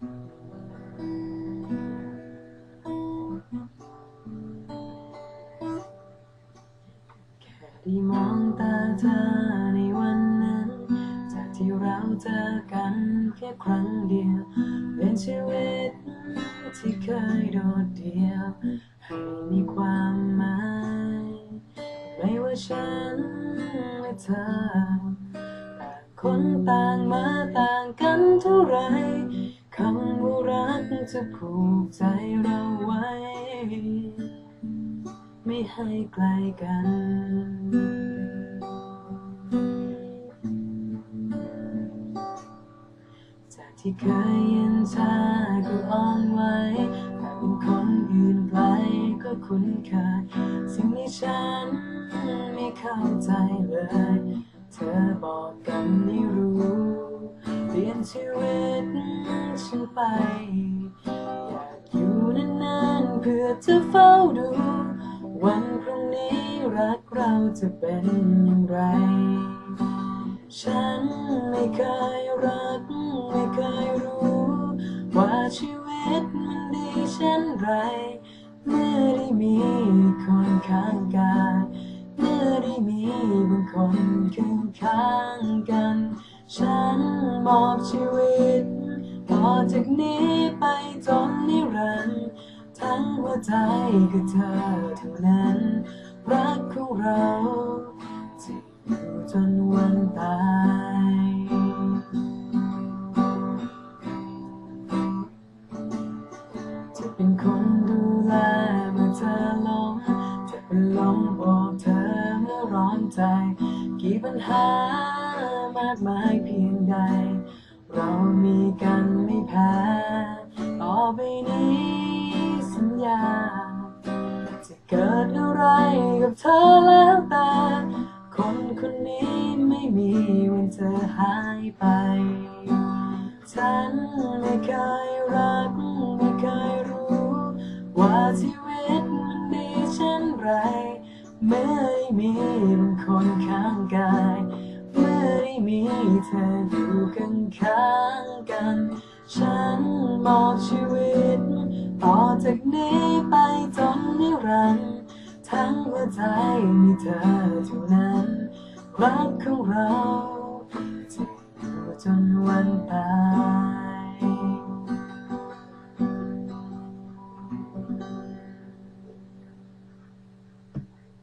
แค่มองตาเธอในวันนั้น จากที่เราเจอกันแค่ครั้งเดียว เป็นชีวิตที่เคยโดดเดี่ยว ให้มีความหมาย ไม่ว่าฉันและเธอต่างคนต่างมาต่างกันเท่าไร คำว่ารักจะผูกใจเราไว้ ไม่ให้ไกลกัน จากที่เคยเย็นชาก็อ่อนไหวแต่เป็นคนอื่นไกลก็คุ้นเคยสิ่งที่ฉันไม่เข้าใจเลย เธอบอกกันไม่รู้ ลี่ยนชีวิตฉันไป อยากอยู่นานๆเพื่อจะเฝ้าดู วันพรุ่งนี้รักเราจะเป็นอย่างไร ฉันไม่เคยรัก ไม่เคยรู้ ว่าชีวิตมันดีเช่นไร เมื่อได้มีคนข้างกายเมื่อได้มีบางคนข้างข้างกันฉัน มอบชีวิต ต่อจากนี้ไปจนนิรันดร์ทั้งหัวใจคือเธอเท่านั้น รักของเราจะอยู่จนวันตายจะเป็นคนดูแลเมื่อเธอลงจะเป็นลมโอบเธอเมื่อร้อนใจ กี่ปัญหามากมายเพียงใด จะเกิดอะไรกับเธอแล้วแต่คนคนนี้ไม่มีวันจะหายไป ฉันไม่เคยรักไม่เคยรู้ ว่าชีวิตมันดีเช่นไรเมื่อได้มีบางคนข้างกายเมื่อได้มีเธออยู่กันข้างกัน ฉันมอบชีวิต ต่อจากนี้ไปจนนิรันดร์ทั้งหัวใจมีเธอเท่านั้นรักของเรา